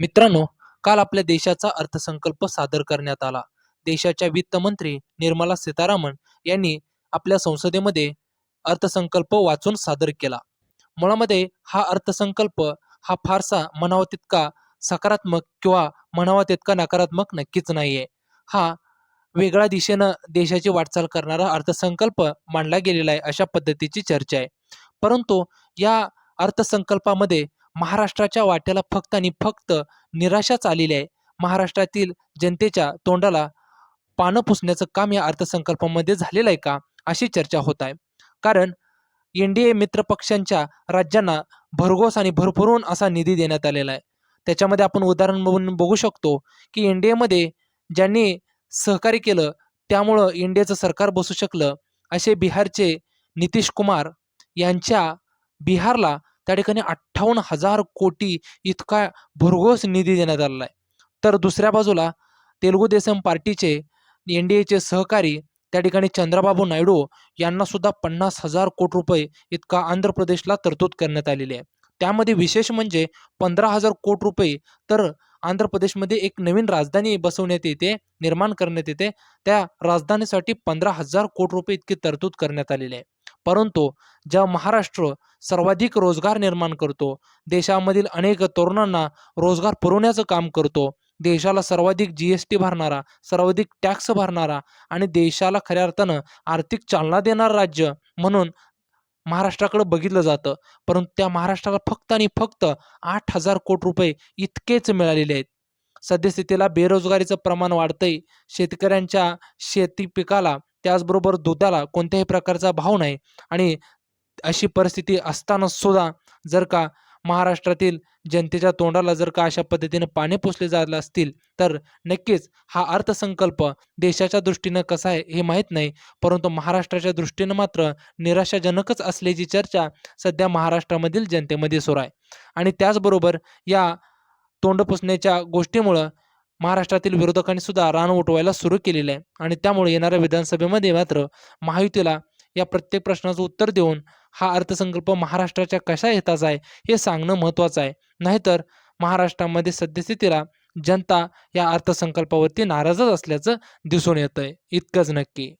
मित्रांनो काल आपल्या देशाचा अर्थसंकल्प सादर करण्यात आला. देशाच्या वित्तमंत्री निर्मला सीतारामन यांनी आपल्या संसदेमध्ये अर्थसंकल्प वाचून सादर केला. मुळामध्ये हा अर्थसंकल्प हा फारसा म्हणावा तितका सकारात्मक किंवा म्हणावा तितका नकारात्मक नक्कीच नाही आहे हा वेगळ्या दिशेनं देशाची वाटचाल करणारा अर्थसंकल्प मांडला गेलेला आहे अशा पद्धतीची चर्चा आहे. परंतु या अर्थसंकल्पामध्ये महाराष्ट्राच्या वाट्याला फक्त आणि फक्त निराशाच आलेली आहे. महाराष्ट्रातील जनतेच्या तोंडाला पानं पुसण्याचं काम या अर्थसंकल्पामध्ये झालेलं आहे का अशी चर्चा होत आहे. कारण एन डी ए मित्रपक्षांच्या राज्यांना भरघोस आणि भरभरून असा निधी देण्यात आलेला आहे. त्याच्यामध्ये आपण उदाहरण म्हणून बघू शकतो की एन डी एमध्ये ज्यांनी सहकार्य केलं त्यामुळं एन डी एचं सरकार बसू शकलं. असे बिहारचे नितीश कुमार यांच्या बिहारला त्या ठिकाणी अठ्ठावन्न हजार कोटी इतका भरघोस निधी देण्यात आलेला आहे तर दुसऱ्या बाजूला तेलुगू देसम पार्टीचे एन डी एचे सहकारी त्या ठिकाणी चंद्रबाबू नायडू यांना सुद्धा पन्नास हजार कोटी रुपये इतका आंध्र प्रदेशला तरतूद करण्यात आलेली आहे. त्यामध्ये विशेष म्हणजे पंधरा हजार कोटी रुपये तर आंध्र प्रदेशमध्ये एक नवीन राजधानी बसवण्यात येते निर्माण करण्यात येते. त्या राजधानीसाठी पंधरा हजार कोटी रुपये इतकी तरतूद करण्यात आलेली आहे. परंतु ज्या महाराष्ट्र सर्वाधिक रोजगार निर्माण करतो देशामधील अनेक तरुणांना रोजगार पुरवण्याचं काम करतो देशाला सर्वाधिक जी एस टी भरणारा सर्वाधिक टॅक्स भरणारा आणि देशाला खऱ्या अर्थानं आर्थिक चालना देणारं राज्य म्हणून महाराष्ट्राकडे बघितलं जातं. परंतु त्या महाराष्ट्राला फक्त आणि फक्त आठ हजार कोटी रुपये इतकेच मिळालेले आहेत. सद्यस्थितीला बेरोजगारीचं प्रमाण वाढतंय. शेतकऱ्यांच्या शेती पिकाला त्याचबरोबर दुधाला कोणत्याही प्रकारचा भाव नाही. आणि अशी परिस्थिती असताना सुद्धा जर का महाराष्ट्रातील जनतेच्या तोंडाला जर का अशा पद्धतीनं पाणी पुसले जात असतील तर नक्कीच हा अर्थसंकल्प देशाच्या दृष्टीनं कसा आहे हे माहीत नाही. परंतु महाराष्ट्राच्या दृष्टीनं मात्र निराशाजनकच असल्याची चर्चा सध्या महाराष्ट्रामधील जनतेमध्ये सुरू आहे. आणि त्याचबरोबर या तोंड पुसण्याच्या गोष्टीमुळं महाराष्ट्रातील विरोधकांनी सुद्धा रान उठवायला सुरू केलेलं आहे. आणि त्यामुळे येणाऱ्या विधानसभेमध्ये मात्र महायुतीला या प्रत्येक प्रश्नाचं उत्तर देऊन हा अर्थसंकल्प महाराष्ट्राच्या कशा हिताचा आहे हे सांगणं महत्त्वाचं आहे. नाहीतर महाराष्ट्रामध्ये सद्यस्थितीला जनता या अर्थसंकल्पावरती नाराजच असल्याचं दिसून येतं आहे इतकंच नक्की.